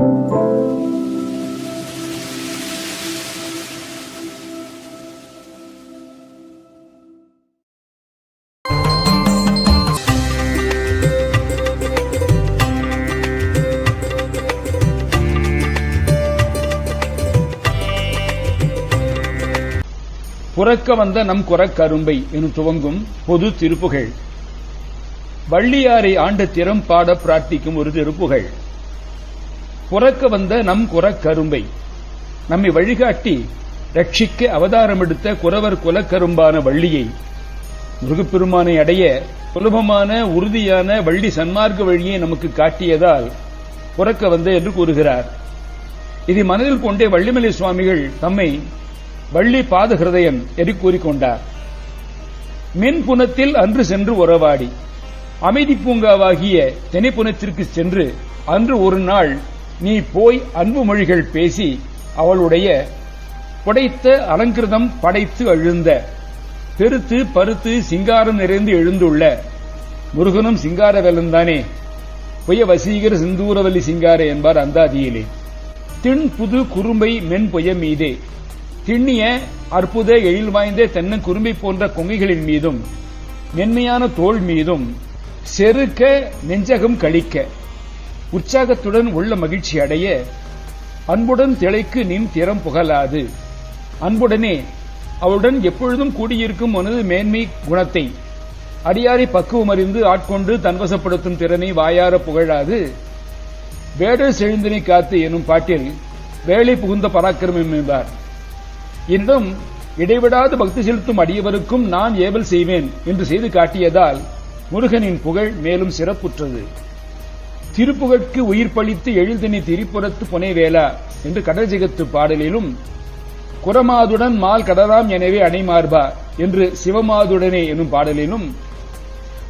புறக்க வந்த நம் குறக்கரும்பை எனும் துவங்கும் பொது திருப்புகள். வள்ளியாரை ஆண்ட திறம் பாட பிரார்த்திக்கும் ஒரு திருப்புகள். புறக்க வந்த நம் குறக்கரும்பை நம்மை வழிகாட்டி ரட்சிக்க அவதாரமெடுத்த குறவர் குலக்கரும்பான வள்ளியை. முருகப்பெருமானை அடைய சுலபமான உறுதியான வள்ளி சன்மார்க்க வழியை நமக்கு காட்டியதால் புறக்க வந்த என்று கூறுகிறார். இதை மனதில் கொண்டே வள்ளிமலை சுவாமிகள் தம்மை வள்ளி பாத ஹிருதயன் என்று கூறிக்கொண்டார். மின்புனத்தில் அன்று சென்று உறவாடி. அமைதி பூங்காவாகிய தெனைப்புனத்திற்கு சென்று அன்று ஒரு நாள் நீ போய் அன்பு மொழிகள் பேசி அவளுடைய புடைத்த அலங்கிருதம் படைத்து எழுந்த பெருத்து பருத்து சிங்காரம் நிறைந்து எழுந்துள்ள. முருகனும் சிங்கார வெல்லந்தானே பொய்ய வசீகர சிந்தூரவல்லி சிங்கார என்பார் அந்தாதியிலே. திண் புது குறும்பை மென் பொய்ய மீதே. திண்ணிய அற்புத எழில் வாய்ந்த தென்னங்குறும்பை போன்ற கொங்கைகளின் மீதும் மென்மையான தோல் மீதும் செருக்க நெஞ்சகம் கழிக்க. உற்சாகத்துடன் உள்ள மகிழ்ச்சி அடைய அன்புடன் திளைக்கு நின் திறம் புகழாது அன்புடனே அவளுடன் எப்பொழுதும் கூடியிருக்கும் மனது மேன்மை குணத்தை அடியாரை பக்குவம் அறிந்து ஆட்கொண்டு தன்வசப்படுத்தும் திறனை வாயார புகழாது. வேடர் செழுந்தினை காத்து எனும் பாட்டில் வேலை புகுந்த பராக்கிரமம் என்பார். இன்னும் இடைவிடாது பக்தி செலுத்தும் அடியவருக்கும் நான் ஏவல் செய்வேன் என்று செய்து காட்டியதால் முருகனின் புகழ் மேலும் சிறப்புற்றது. திருப்புகழ்க்கு உயிர் பளித்து எழுதினி திரிபுரத்து புனைவேலா என்று கடல் ஜெகத்து பாடலிலும் குரமாதுடன் மால் கடலாம் எனவே அணைமார்பா என்று சிவமாதுடனே எனும் பாடலிலும்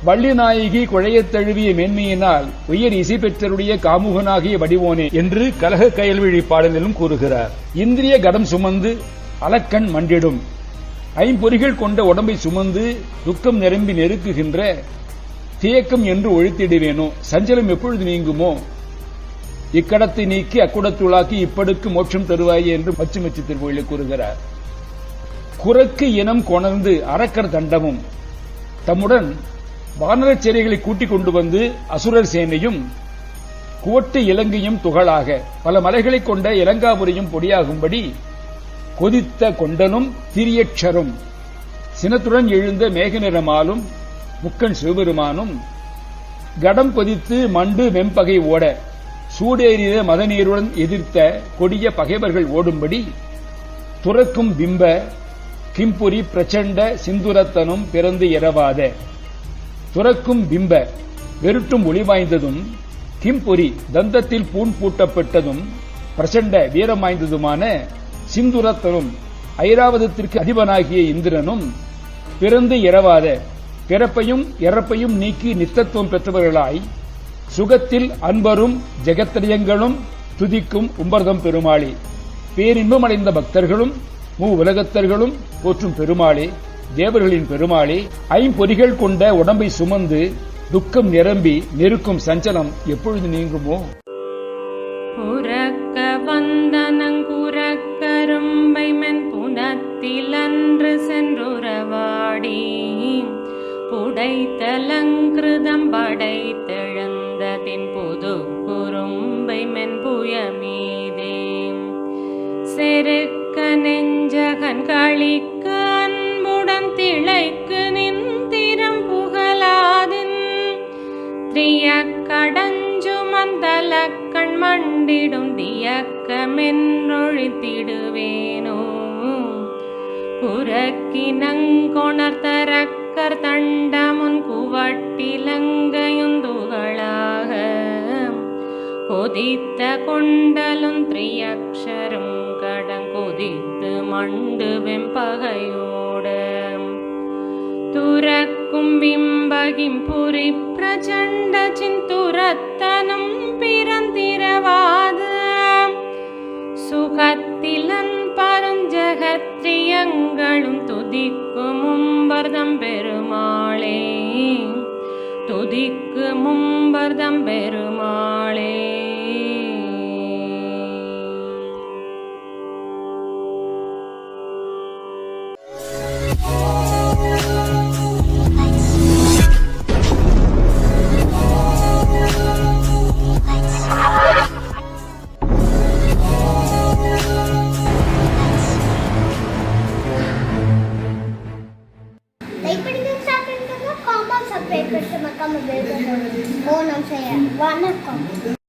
வள்ளிநாயகி குழையத் தழுவிய மேன்மையினால் உயர் இசை பெற்றருடைய காமுகனாகிய வடிவோனே என்று கலக கயல்விழி பாடலிலும் கூறுகிறார். இந்திரிய கடம் சுமந்து அலக்கண் மண்டிடும். ஐம்பொறிகள் கொண்ட உடம்பை சுமந்து துக்கம் நிரம்பி நெருக்குகின்ற தியக்கம் என்று ஒழித்திடுவேனோ? சஞ்சலம் எப்பொழுது நீங்குமோ? இக்கடத்தை நீக்கி அக்குடத்துளாக்கி இப்படுக்கு மோட்சம் தருவாயே என்று மச்சுமச்சு திருக்கோயிலை கூறுகிறார். குரக்கு இனம் கொணர்ந்து அரக்கர் தண்டமும் தம்முடன் வானரச் சேரிகளை கூட்டிக் கொண்டு வந்து அசுரர் சேனையும் கோட்டு இலங்கையும் துகளாக பல மலைகளைக் கொண்ட இலங்காபுரியும் பொடியாகும்படி கொதித்த கொண்டனும் திரியட்சரும் சினத்துடன் எழுந்த மேக நிறமாலும் முக்கன் சிவபெருமானும் கடம் கொதித்து மண்டு வெம்பகை ஓட சூடேறிய மதநீருடன் எதிர்த்த கொடிய பகைவர்கள் ஓடும்படி துறக்கும் பிம்ப கிம்புரி பிரச்சண்ட சிந்துரத்தனும் பிறந்து இரவாத. துறக்கும் பிம்ப வெருட்டும் ஒளி வாய்ந்ததும் கிம்புரி தந்தத்தில் பூண் பூட்டப்பட்டதும் பிரச்சண்ட வீரம் வாய்ந்ததுமான சிந்துரத்தனும் ஐராவதத்திற்கு அதிபனாகிய இந்திரனும் பிறந்து இரவாத. பிறப்பையும் இறப்பையும் நீக்கி நித்தத்துவம் பெற்றவர்களாய் சுகத்தில் அன்பரும் ஜெகத்திரியங்களும் துதிக்கும் உம்பர்தம் பெருமாளே. பேரின்பம் அடைந்த பக்தர்களும் மூ உலகத்தர்களும் போற்றும் பெருமாளே. தேவர்களின் பெருமாளே ஐம்பொறிகள் கொண்ட உடம்பை சுமந்து துக்கம் நிரம்பி நெருக்கும் சஞ்சலம் எப்பொழுது நீங்குமோ? உறக்க வந்தனங்குறக்கரும்பை மென் புனத்தில் அன்று சென்றுறவாடி. உடைத்தலங்கிருதம் படைத்தெழுந்ததின் புது குறும்பை மென்புய மீதே செருக்க நெஞ்சகன் களிக்க அன்புடன் திளைக்கு நின்திரம் புகழாதின் திரிய கடஞ்சுமந்தல கண் மண்டிடும் தியக்கமென்றொழித்திடுவேனோ குரக்கினங்கொணர்த்தரக்கர் தண்டமுன் குவட்டிலங்கையுந்துகளாக. கொதித்த கொண்டலும் திரியக்ஷரும் கடங்கொதித்து மண்டு வெம்பகையோட. துறக்கும் பிம்பகிம் புரி பிரச்சண்ட சிந்துரத்தனும் பிறந்திரவாத. சுகத்திலன் பருஞ்சகத்ரியங்களும் துதிக்கும் மும்பர்தம் பெருமாளே துதிக்கு மும்பர்தம் பெருமாளே. மறக்காமல் பெல் பட்டன் ஓ நம்ம செய்ய வணக்கம்